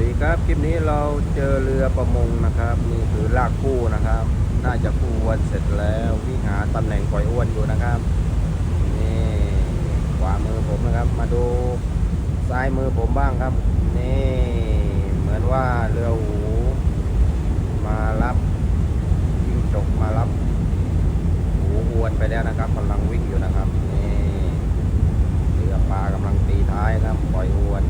ดีครับคลิปนี้เราเจอเรือประมงนะครับนี่คือลากคู่นะครับ น่าจะคู่อวนเสร็จแล้ววิ่งหาตำแหน่งปล่อยอ้วนอยู่นะครับนี่ขวามือผมนะครับ มาดูซ้ายมือผมบ้างครับ นี่เหมือนว่าเรือหูมารับวิ่งจกมารับหูอวนไปแล้วนะครับกำลังวิ่งอยู่นะครับนี่เรือปลากำลังตีท้ายครับปล่อยอวน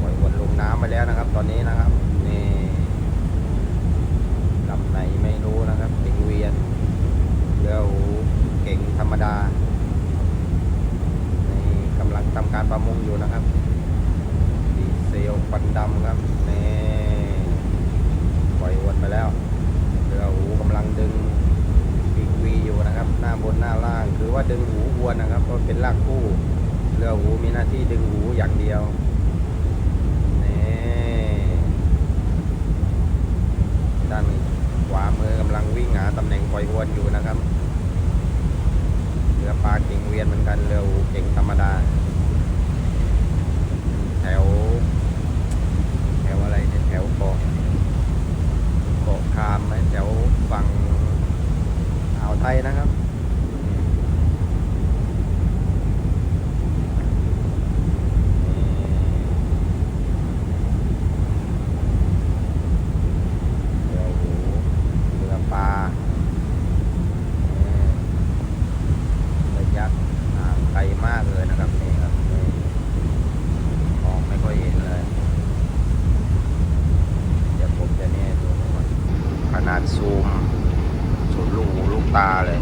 ปล่อยวนลงน้ำไปแล้วนะครับ ต อนนี้นะครับนี่ลำไหนไม่รู้นะครับติงเวียนเรือหูเก่งธรรมดานี่กำลังทำการประมงอยู่นะครับดีเซลควันดำครับนี่ปล่อยวนไปแล้วเรือหูกำลังดึงปิงวีอยู่นะครับ หน้าบนหน้าล่าง คือว่าดึงหูวนนะครับเพราะเป็นลากคู่ เรือหูมีหน้าที่ดึงหูอย่างเดียว นี่ด้านขวามือกำลังวิ่งหา ตำแหน่งปล่อยอวนอยู่นะครับเรือปลาเก่งเวียนเหมือนกันเรือเก่งธรรมดา แถว แถวอะไรเนี่ยแถวเกาะเกาะคามไหมแถวฝั่งอ่าวไทยนะครับ ซูมสุดลูกลูกตาเลย